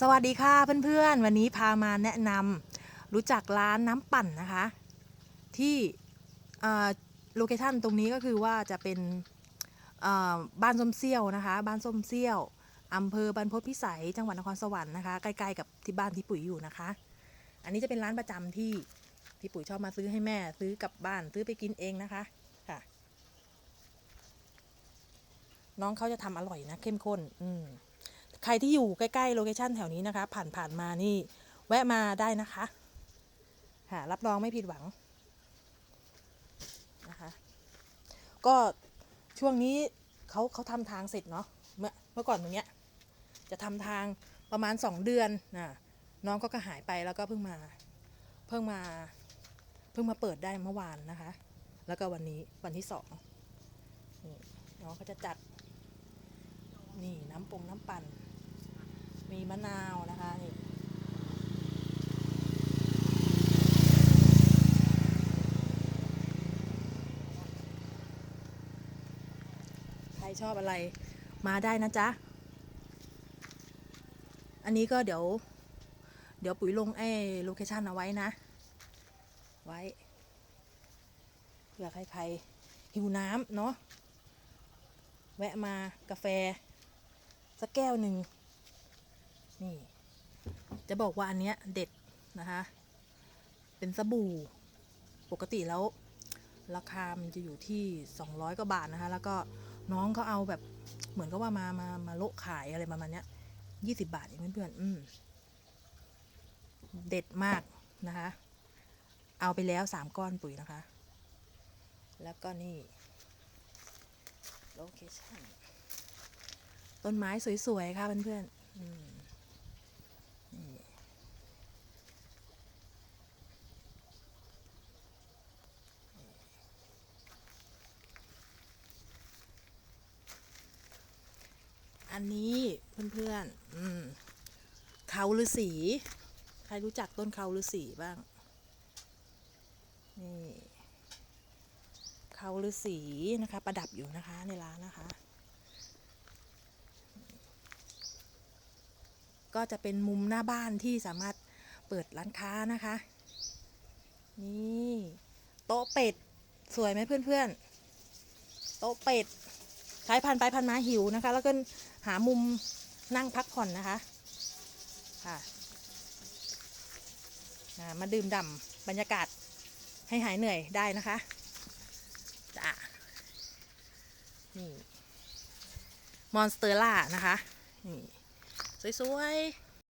สวัสดีค่ะเพื่อนๆ วันนี้พามาแนะนำรู้จักร้านน้ำปั่นนะคะ ที่โลเคชั่นตรงนี้ก็คือว่าจะเป็นบ้านส้มเซี่ยวนะคะ บ้านส้มเซี่ยวอำเภอบรรพตพิสัยจังหวัดนครสวรรค์นะคะใกล้ๆกับที่บ้านที่ปุ๋ยอยู่นะคะ อันนี้จะเป็นร้านประจำที่ที่ปุ๋ยชอบมาซื้อให้แม่ซื้อกลับบ้านซื้อไปกินเองนะคะค่ะ น้องเขาจะทำอร่อยนะเข้มข้น อืม ใครที่อยู่ใกล้ๆโลเคชันแถวนี้นะคะ ผ่านผ่านมานี่แวะมาได้นะคะค่ะรับรองไม่ผิดหวังนะคะ ก็ช่วงนี้เขาเขาทำทางเสร็จเนาะเมื่อเมื่อก่อนตรงเนี้ยจะทำทางประมาณสองเดือนนะน้องก็ก็หายไปแล้วก็เพิ่งมา เพิ่งมา เพิ่งมาเปิดได้เมื่อวานนะคะ แล้วก็วันนี้วันที่สองนี่น้องก็จะจัด นี่น้ำปงน้ำปั่น มีมะนาวนะคะนี่ใครชอบอะไรมาได้นะจ๊ะ อันนี้ก็เดี๋ยว เดี๋ยวปุ๋ยลงไอ้โลเคชันเอาไว้นะ ไว้เผื่อใครๆหิวน้ำเนาะแวะมากาแฟ สักแก้วหนึ่ง นี่ จะบอกว่าอันเนี้ยเด็ดนะคะ เป็นสบู่ ปกติแล้ว ราคามันจะอยู่ที่ 200กว่าบาทนะคะ แล้วก็น้องเขาเอาแบบเหมือนกับว่ามามามาโละขายอะไรประมาณเนี้ย20บาทเองเพื่อนๆอืมเด็ดมากนะคะ เอาไปแล้ว3ก้อนปุ๋ยนะคะ แล้วก็นี่โลเคชั่นต้นไม้สวย ๆ ค่ะเพื่อน ๆอืมนี่ อันนี้เพื่อนๆอืมเขาฤาษีใครรู้จักต้นเขาฤาษีบ้าง นี่เขาฤาษีนะคะ ประดับอยู่นะคะในร้านนะคะ ก็จะเป็นมุมหน้าบ้านที่สามารถเปิดร้านค้านะคะ นี่ โต๊ะเป็ด สวยไหมเพื่อนๆ โต๊ะเป็ด ใครผ่านไปผ่านมาหิวนะคะ แล้วก็หามุมนั่งพักผ่อนนะคะค่ะมาดื่มด่ำบรรยากาศให้หายเหนื่อยได้นะคะจ้านี่มอนสเตอร่านะคะนี่สวยๆ